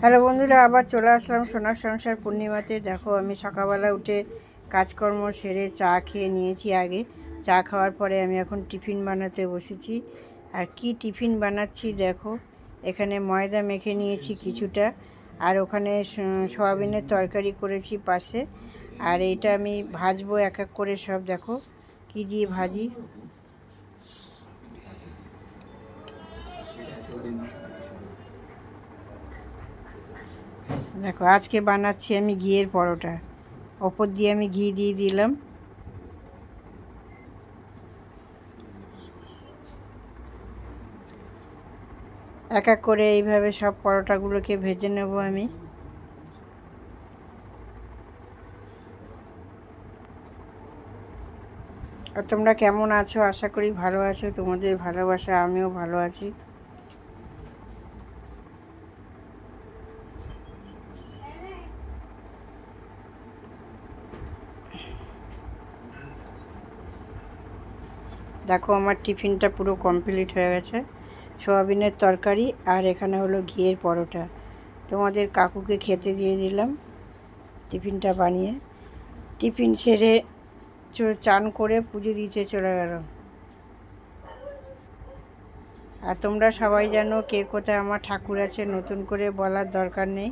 Hello বন্ধুরা, আবার চলে আসলাম সোনার সংসার পূর্ণিমাতে। দেখো, আমি সকালবেলা উঠে কাজকর্ম সেরে চা খেয়ে নিয়েছি আগে। চা খাওয়ার পরে আমি এখন টিফিন বানাতে বসেছি। আর কি টিফিন বানাচ্ছি দেখো, এখানে ময়দা মেখে নিয়েছি কিছুটা। আর ওখানে সয়াবিনের তরকারি করেছি পাশে। আর এটা আমি ভাজবো এক এক করে সব, দেখো, কি দিয়ে ভাজি। দেখো, আজকে বানাচ্ছি আমি ঘিয়ের পরোটা। ওপর দিয়ে আমি ঘি দিয়ে দিলাম। এক এক করে এইভাবে সব পরোটাগুলোকে ভেজে নেব আমি। আর তোমরা কেমন আছো? আশা করি ভালো আছো। তোমাদের ভালোবাসা, আমিও ভালো আছি। দেখো আমার টিফিনটা পুরো কমপ্লিট হয়ে গেছে। সোয়াবিনের তরকারি আর এখানে হলো ঘিয়ের পরোটা। তোমাদের কাকুকে খেতে দিয়ে দিলাম টিফিনটা বানিয়ে। টিফিন সেরে চান করে পুজো দিতে চলে গেল। আর তোমরা সবাই জানো কে কোথায় আমার ঠাকুর আছে, নতুন করে বলার দরকার নেই।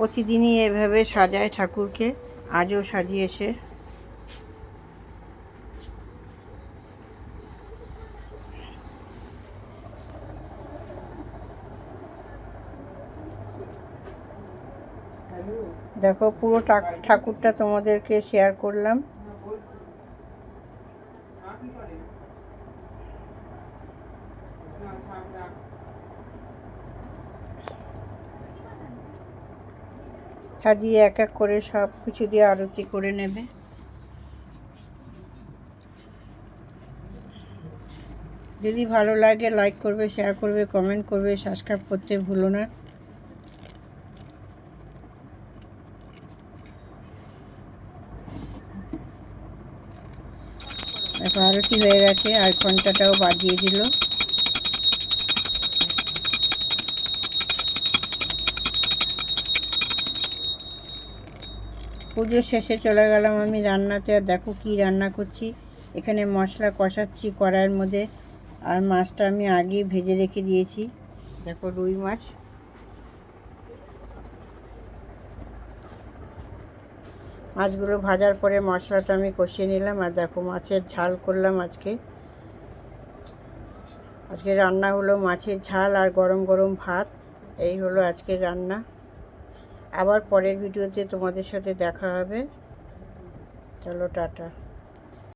প্রতিদিনই এভাবে সাজায় ঠাকুরকে আজও সাজিয়েছে। দেখো পুরো ঠাক- ঠাকুরটা তোমাদেরকে শেয়ার করলাম। সাজিয়ে এক এক করে সব কিছু দিয়ে আরতি করে নেবে। যদি ভালো লাগে লাইক করবে শেয়ার করবে কমেন্ট করবে সাবস্ক্রাইব করতে ভুলো না। আরতি হয়ে গেছে, আর ঘন্টাটাও বাজিয়ে দিল। পুজোর শেষে চলে গেলাম আমি রান্নাতে। আর দেখো কি রান্না করছি। এখানে মশলা কষাচ্ছি কড়াইয়ের মধ্যে। আর মাছটা আমি আগেই ভেজে রেখে দিয়েছি। দেখো রুই মাছ। মাছগুলো ভাজার পরে মশলাটা আমি কষিয়ে নিলাম। আর দেখো মাছের ঝাল করলাম আজকে। আজকে রান্না হলো মাছের ঝাল আর গরম গরম ভাত। এই হলো আজকে রান্না। আবার পরের ভিডিওতে তোমাদের সাথে দেখা হবে। চলো টাটা।